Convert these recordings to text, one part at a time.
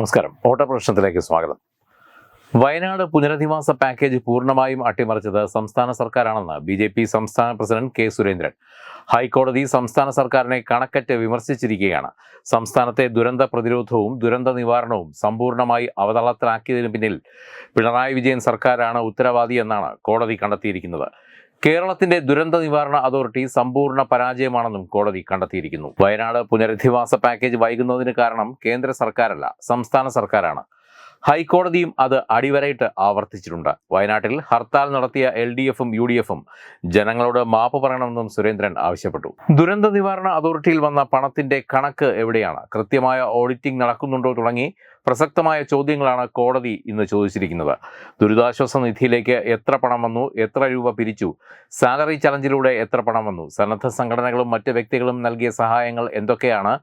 നമസ്കാരം. ഓട്ട പ്രശ്നത്തിലേക്ക് സ്വാഗതം. വയനാട് പുനരധിവാസ പാക്കേജ് പൂർണമായും അട്ടിമറിച്ചത് സംസ്ഥാന സർക്കാരാണെന്ന് ബി ജെ പി സംസ്ഥാന പ്രസിഡന്റ് കെ സുരേന്ദ്രൻ. ഹൈക്കോടതി സംസ്ഥാന സർക്കാരിനെ കണക്കറ്റ് വിമർശിച്ചിരിക്കുകയാണ്. സംസ്ഥാനത്തെ ദുരന്ത പ്രതിരോധവും ദുരന്ത നിവാരണവും സമ്പൂർണമായി അവതളത്തിലാക്കിയതിനു പിന്നിൽ പിണറായി വിജയൻ സർക്കാരാണ് ഉത്തരവാദി എന്നാണ് കോടതി കണ്ടെത്തിയിരിക്കുന്നത്. കേരളത്തിന്റെ ദുരന്ത നിവാരണ അതോറിറ്റി സമ്പൂർണ പരാജയമാണെന്നും കോടതി കണ്ടെത്തിയിരിക്കുന്നു. വയനാട് പുനരധിവാസ പാക്കേജ് വൈകുന്നതിന് കാരണം കേന്ദ്ര സർക്കാരല്ല സംസ്ഥാന സർക്കാരാണ്. ഹൈക്കോടതിയും അത് അടിവരയിട്ട് ആവർത്തിച്ചിട്ടുണ്ട്. വയനാട്ടിൽ ഹർത്താൽ നടത്തിയ എൽ ഡി എഫും യു ഡി എഫും ജനങ്ങളോട് മാപ്പ് പറയണമെന്നും സുരേന്ദ്രൻ ആവശ്യപ്പെട്ടു. ദുരന്ത നിവാരണ അതോറിറ്റിയിൽ വന്ന പണത്തിന്റെ കണക്ക് എവിടെയാണ്? കൃത്യമായ ഓഡിറ്റിംഗ് നടക്കുന്നുണ്ടോ തുടങ്ങി പ്രസക്തമായ ചോദ്യങ്ങളാണ് കോടതി ഇന്ന് ചോദിച്ചിരിക്കുന്നത്. ദുരിതാശ്വാസ നിധിയിലേക്ക് എത്ര പണം വന്നു? എത്ര രൂപ പിരിച്ചു? സാലറി ചലഞ്ചിലൂടെ എത്ര പണം വന്നു? സന്നദ്ധ സംഘടനകളും മറ്റ് വ്യക്തികളും നൽകിയ സഹായങ്ങൾ എന്തൊക്കെയാണ്?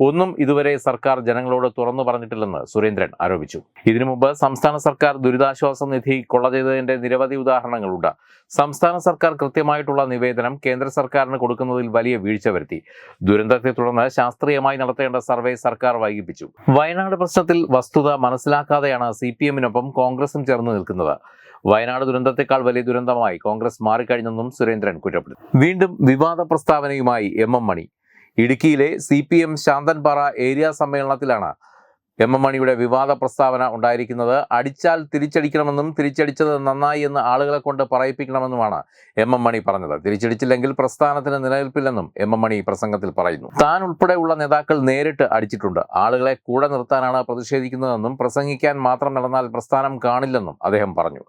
ഒന്നും ഇതുവരെ സർക്കാർ ജനങ്ങളോട് തുറന്നു പറഞ്ഞിട്ടില്ലെന്ന് സുരേന്ദ്രൻ ആരോപിച്ചു. ഇതിനു മുമ്പ് സംസ്ഥാന സർക്കാർ ദുരിതാശ്വാസ നിധി കൊള്ള ചെയ്തതിന്റെ നിരവധി ഉദാഹരണങ്ങളുണ്ട്. സംസ്ഥാന സർക്കാർ കൃത്യമായിട്ടുള്ള നിവേദനം കേന്ദ്ര സർക്കാരിന് കൊടുക്കുന്നതിൽ വലിയ വീഴ്ച വരുത്തി. ദുരന്തത്തെ തുടർന്ന് ശാസ്ത്രീയമായി നടത്തേണ്ട സർവേ സർക്കാർ വൈകിപ്പിച്ചു. വയനാട് പ്രശ്നത്തിൽ വസ്തുത മനസ്സിലാക്കാതെയാണ് സി പി എമ്മിനൊപ്പം കോൺഗ്രസും ചേർന്ന് നിൽക്കുന്നത്. വയനാട് ദുരന്തത്തെക്കാൾ വലിയ ദുരന്തമായി കോൺഗ്രസ് മാറിക്കഴിഞ്ഞെന്നും സുരേന്ദ്രൻ കുറ്റപ്പെടുത്തി. വീണ്ടും വിവാദ പ്രസ്താവനയുമായി എം എം മണി. ഇടുക്കിയിലെ C P M Santhanpara area സമ്മേളനത്തിലാണ് എം എം മണിയുടെ വിവാദ പ്രസ്താവന ഉണ്ടായിരിക്കുന്നത് അടിച്ചാൽ തിരിച്ചടിക്കണമെന്നും തിരിച്ചടിച്ചത് നന്നായി എന്ന് ആളുകളെ കൊണ്ട് പറയിപ്പിക്കണമെന്നുമാണ് എം എം മണി പറഞ്ഞത്. തിരിച്ചടിച്ചില്ലെങ്കിൽ പ്രസ്ഥാനത്തിന് നിലനിൽപ്പില്ലെന്നും എം എം മണി പ്രസംഗത്തിൽ പറയുന്നു. താൻ ഉൾപ്പെടെയുള്ള നേതാക്കൾ നേരിട്ട് അടിച്ചിട്ടുണ്ട്. ആളുകളെ കൂടെ നിർത്താനാണ് പ്രതിഷേധിക്കുന്നതെന്നും പ്രസംഗിക്കാൻ മാത്രം നടന്നാൽ പ്രസ്ഥാനം കാണില്ലെന്നും അദ്ദേഹം പറഞ്ഞു.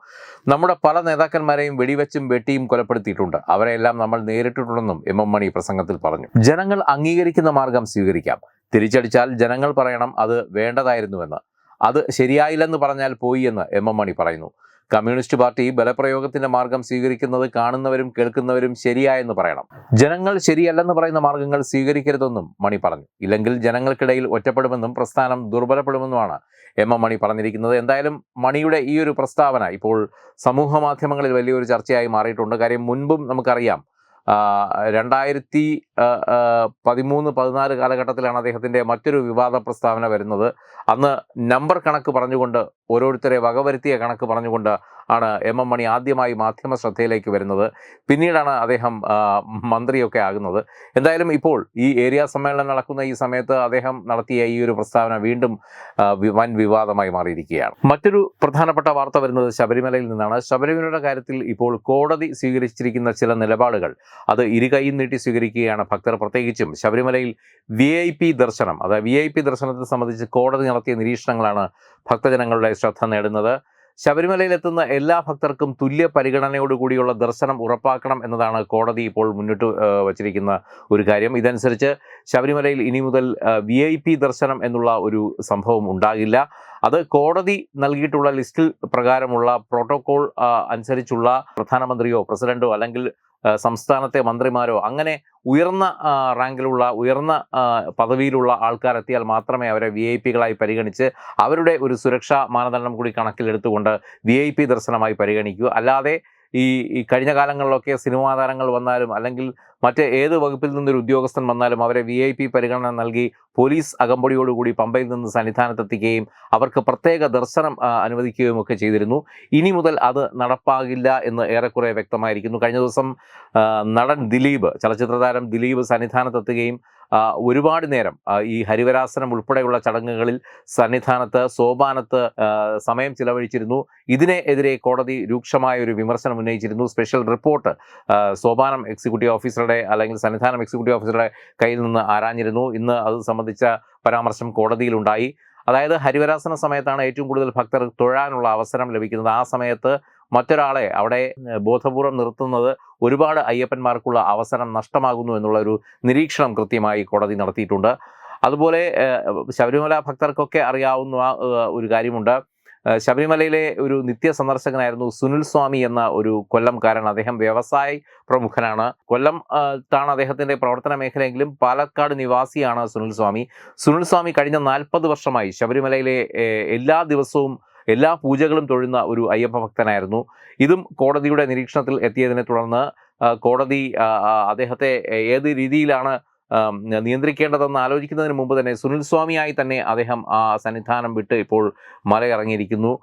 നമ്മുടെ പല നേതാക്കന്മാരെയും വെടിവെച്ചും വെട്ടിയും കൊലപ്പെടുത്തിയിട്ടുണ്ട്. അവരെല്ലാം നമ്മൾ നേരിട്ടിട്ടുണ്ടെന്നും എം എം മണി പ്രസംഗത്തിൽ പറഞ്ഞു. ജനങ്ങൾ അംഗീകരിക്കുന്ന മാർഗം സ്വീകരിക്കാം. തിരിച്ചടിച്ചാൽ ജനങ്ങൾ പറയണം അത് വേണ്ടതായിരുന്നുവെന്ന്. അത് ശരിയായില്ലെന്ന് പറഞ്ഞാൽ പോയി എന്ന് എം എം മണി പറയുന്നു. കമ്മ്യൂണിസ്റ്റ് പാർട്ടി ബലപ്രയോഗത്തിന്റെ മാർഗം സ്വീകരിക്കുന്നത് കാണുന്നവരും കേൾക്കുന്നവരും ശരിയായെന്ന് പറയണം. ജനങ്ങൾ ശരിയല്ലെന്ന് പറയുന്ന മാർഗങ്ങൾ സ്വീകരിക്കരുതെന്നും മണി പറഞ്ഞു. ഇല്ലെങ്കിൽ ജനങ്ങൾക്കിടയിൽ ഒറ്റപ്പെടുമെന്നും പ്രസ്ഥാനം ദുർബലപ്പെടുമെന്നുമാണ് എം എം മണി പറഞ്ഞിരിക്കുന്നത്. എന്തായാലും മണിയുടെ ഈ ഒരു പ്രസ്താവന ഇപ്പോൾ സമൂഹ മാധ്യമങ്ങളിൽ വലിയൊരു ചർച്ചയായി മാറിയിട്ടുണ്ട്. കാര്യം മുൻപും നമുക്കറിയാം രണ്ടായിരത്തി പതിമൂന്ന് പതിനാല് കാലഘട്ടത്തിലാണ് അദ്ദേഹത്തിന്റെ മറ്റൊരു വിവാദ പ്രസ്താവന വരുന്നത്. അന്ന് നമ്പർ കണക്ക് പറഞ്ഞുകൊണ്ട് ഓരോരുത്തരെ വകവരുത്തിയ കണക്ക് പറഞ്ഞുകൊണ്ട് ആണ് എം എം മണി ആദ്യമായി മാധ്യമ ശ്രദ്ധയിലേക്ക് വരുന്നത്. പിന്നീടാണ് അദ്ദേഹം മന്ത്രിയൊക്കെ ആകുന്നത്. എന്തായാലും ഇപ്പോൾ ഈ ഏരിയ സമ്മേളനം നടക്കുന്ന ഈ സമയത്ത് അദ്ദേഹം നടത്തിയ ഈ ഒരു പ്രസ്താവന വീണ്ടും വൻ വിവാദമായി മാറിയിരിക്കുകയാണ്. മറ്റൊരു പ്രധാനപ്പെട്ട വാർത്ത വരുന്നത് ശബരിമലയിൽ നിന്നാണ്. ശബരിമലയുടെ കാര്യത്തിൽ ഇപ്പോൾ കോടതി സ്വീകരിച്ചിരിക്കുന്ന ചില നിലപാടുകൾ അത് ഇരുകൈയും നീട്ടി സ്വീകരിക്കുകയാണ് ഭക്തർ. പ്രത്യേകിച്ചും ശബരിമലയിൽ വി ദർശനം അതായത് വി ദർശനത്തെ സംബന്ധിച്ച് കോടതി നടത്തിയ നിരീക്ഷണങ്ങളാണ് ഭക്തജനങ്ങളുടെ ശ്രദ്ധ നേടുന്നത്. ശബരിമലയിലെത്തുന്ന എല്ലാ ഭക്തർക്കും തുല്യ പരിഗണനയോടുകൂടിയുള്ള ദർശനം ഉറപ്പാക്കണം എന്നതാണ് കോടതി ഇപ്പോൾ മുന്നിട്ട് വച്ചിരിക്കുന്ന ഒരു കാര്യം. ഇതനുസരിച്ച് ശബരിമലയിൽ ഇനി മുതൽ വി ഐ പി ദർശനം എന്നുള്ള ഒരു സംഭവം ഉണ്ടാകില്ല. അത് കോടതി നൽകിയിട്ടുള്ള ലിസ്റ്റിൽ പ്രകാരമുള്ള പ്രോട്ടോകോൾ അനുസരിച്ചുള്ള പ്രധാനമന്ത്രിയോ പ്രസിഡന്റോ അല്ലെങ്കിൽ സംസ്ഥാനത്തെ മന്ത്രിമാരോ അങ്ങനെ ഉയർന്ന റാങ്കിലുള്ള ഉയർന്ന പദവിയിലുള്ള ആൾക്കാരെത്തിയാൽ മാത്രമേ അവരെ വി ഐ പികളായി പരിഗണിച്ച് അവരുടെ ഒരു സുരക്ഷാ മാനദണ്ഡം കൂടി കണക്കിലെടുത്തുകൊണ്ട് വി ഐ പി ദർശനമായി പരിഗണിക്കൂ അല്ലാതെ ഈ കഴിഞ്ഞ കാലങ്ങളിലൊക്കെ സിനിമാ താരങ്ങൾ വന്നാലും അല്ലെങ്കിൽ മറ്റ് ഏത് വകുപ്പിൽ നിന്നൊരു ഉദ്യോഗസ്ഥൻ വന്നാലും അവരെ വി ഐ പി പരിഗണന നൽകി പോലീസ് അകമ്പടിയോടുകൂടി പമ്പയിൽ നിന്ന് സന്നിധാനത്തെത്തിക്കുകയും അവർക്ക് പ്രത്യേക ദർശനം അനുവദിക്കുകയും ഒക്കെ ചെയ്തിരുന്നു. ഇനി മുതൽ അത് നടപ്പാകില്ല എന്ന് ഏറെക്കുറെ വ്യക്തമായിരിക്കുന്നു. കഴിഞ്ഞ ദിവസം നടൻ ദിലീപ് ചലച്ചിത്ര താരം ദിലീപ് സന്നിധാനത്തെത്തുകയും ഒരുപാട് നേരം ഈ ഹരിവരാസനം ഉൾപ്പെടെയുള്ള ചടങ്ങുകളിൽ സന്നിധാനത്ത് സോപാനത്ത് സമയം ചിലവഴിച്ചിരുന്നു. ഇതിനെ എതിരെ കോടതി രൂക്ഷമായ ഒരു വിമർശനം ഉന്നയിച്ചിരുന്നു. സ്പെഷ്യൽ റിപ്പോർട്ട് സോപാനം എക്സിക്യൂട്ടീവ് ഓഫീസറുടെ അല്ലെങ്കിൽ സന്നിധാനം എക്സിക്യൂട്ടീവ് ഓഫീസറുടെ കയ്യിൽ നിന്ന് ആരാഞ്ഞിരുന്നു. ഇന്ന് അത് സംബന്ധിച്ച പരാമർശം കോടതിയിലുണ്ടായി. അതായത് ഹരിവരാസന സമയത്താണ് ഏറ്റവും കൂടുതൽ ഭക്തർ തൊഴാനുള്ള അവസരം ലഭിക്കുന്നത്. ആ സമയത്ത് മറ്റൊരാളെ അവിടെ ബോധപൂർവം നിർത്തുന്നത് ഒരുപാട് അയ്യപ്പന്മാർക്കുള്ള അവസരം നഷ്ടമാകുന്നു എന്നുള്ള ഒരു നിരീക്ഷണം കൃത്യമായി കോടതി നടത്തിയിട്ടുണ്ട്. അതുപോലെ ശബരിമല ഭക്തർക്കൊക്കെ അറിയാവുന്ന ഒരു കാര്യമുണ്ട്. ശബരിമലയിലെ ഒരു നിത്യ സന്ദർശകനായിരുന്നു സുനിൽ സ്വാമി എന്ന ഒരു കൊല്ലംകാരൻ അദ്ദേഹം വ്യവസായ പ്രമുഖനാണ്. കൊല്ലം താണ് അദ്ദേഹത്തിന്റെ പ്രവർത്തന മേഖലയെങ്കിലും പാലക്കാട് നിവാസിയാണ് സുനിൽ സ്വാമി. സുനിൽ സ്വാമി കഴിഞ്ഞ നാൽപ്പത് വർഷമായി ശബരിമലയിലെ എല്ലാ ദിവസവും എല്ലാ പൂജകളും തൊഴുന്ന ഒരു അയ്യപ്പ ഭക്തനായിരുന്നു. ഇതും കോടതിയുടെ നിരീക്ഷണത്തിൽ എത്തിയതിനെ തുടർന്ന് കോടതി അദ്ദേഹത്തെ ഏത് രീതിയിലാണ് നിയന്ത്രിക്കേണ്ടതെന്ന് ആലോചിക്കുന്നതിന് മുമ്പ് തന്നെ സുനിൽ സ്വാമിയായി തന്നെ അദ്ദേഹം ആ സന്നിധാനം വിട്ട് ഇപ്പോൾ മലയിറങ്ങിയിരിക്കുന്നു.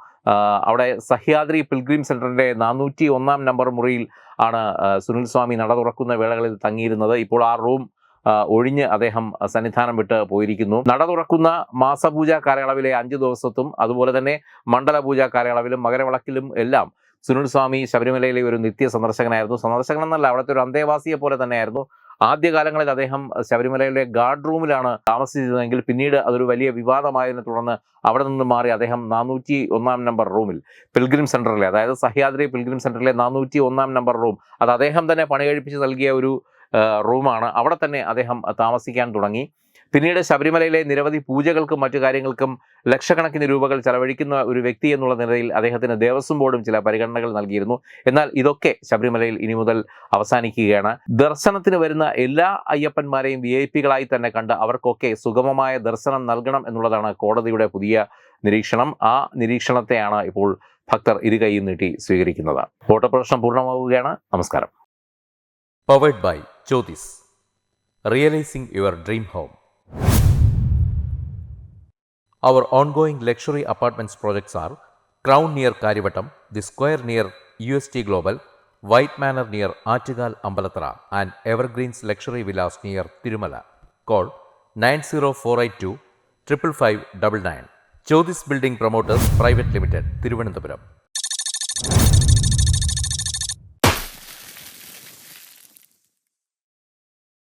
അവിടെ സഹ്യാദ്രി പിൽഗ്രീം സെന്ററിന്റെ നാനൂറ്റി ഒന്നാം നമ്പർ മുറിയിൽ ആണ് സുനിൽ സ്വാമി നട തുറക്കുന്ന വേളകളിൽ തങ്ങിയിരുന്നത്. ഇപ്പോൾ ആ റൂം ഒഴിഞ്ഞ് അദ്ദേഹം സന്നിധാനം വിട്ട് പോയിരിക്കുന്നു. നട തുറക്കുന്ന മാസപൂജ കാലയളവിലെ അഞ്ച് ദിവസത്തും അതുപോലെ തന്നെ മണ്ഡലപൂജ കാലയളവിലും മകരവിളക്കിലും എല്ലാം സുനിൽ സ്വാമി ശബരിമലയിലെ ഒരു നിത്യ സന്ദർശകനായിരുന്നു. സന്ദർശകൻ എന്നല്ല അവിടുത്തെ ഒരു അന്തേവാസിയെ പോലെ തന്നെയായിരുന്നു. ആദ്യകാലങ്ങളിൽ അദ്ദേഹം ശബരിമലയിലെ ഗാർഡ് റൂമിലാണ് താമസിച്ചിരുന്നതെങ്കിൽ പിന്നീട് അതൊരു വലിയ വിവാദമായതിനെ തുടർന്ന് അവിടെ നിന്ന് മാറി അദ്ദേഹം നാനൂറ്റി ഒന്നാം നമ്പർ റൂമിൽ പിൽഗ്രിം സെന്ററിലെ അതായത് സഹ്യാദ്രി പിൽഗ്രിം സെന്ററിലെ നാനൂറ്റി ഒന്നാം നമ്പർ റൂം അത് അദ്ദേഹം തന്നെ പണി കഴിപ്പിച്ച് നൽകിയ ഒരു റൂമാണ് അവിടെ തന്നെ അദ്ദേഹം താമസിക്കാൻ തുടങ്ങി. പിന്നീട് ശബരിമലയിലെ നിരവധി പൂജകൾക്കും മറ്റു കാര്യങ്ങൾക്കും ലക്ഷക്കണക്കിന് രൂപകൾ ചെലവഴിക്കുന്ന ഒരു വ്യക്തി എന്നുള്ള നിലയിൽ അദ്ദേഹത്തിന് ദേവസ്വം ബോർഡും ചില പരിഗണനകൾ നൽകിയിരുന്നു. എന്നാൽ ഇതൊക്കെ ശബരിമലയിൽ ഇനി മുതൽ അവസാനിക്കുകയാണ്. ദർശനത്തിന് വരുന്ന എല്ലാ അയ്യപ്പന്മാരെയും വി ഐ പികളായി തന്നെ കണ്ട് അവർക്കൊക്കെ സുഗമമായ ദർശനം നൽകണം എന്നുള്ളതാണ് കോടതിയുടെ പുതിയ നിരീക്ഷണം. ആ നിരീക്ഷണത്തെയാണ് ഇപ്പോൾ ഭക്തർ ഇരുകൈയും നീട്ടി സ്വീകരിക്കുന്നത്. ഓട്ടപ്രദർശനം പൂർണമാവുകയാണ്. നമസ്കാരം. Powered by Jyothis realising your dream home our ongoing luxury apartments projects are Crown near Karivattam, The Square near UST Global, White Manor near Achigal Ambalatra, and Evergreens Luxury Villas near Tirumala. Call 90482 55599. Jyotis Building Promoters Private Limited, Thiruvananthapuram.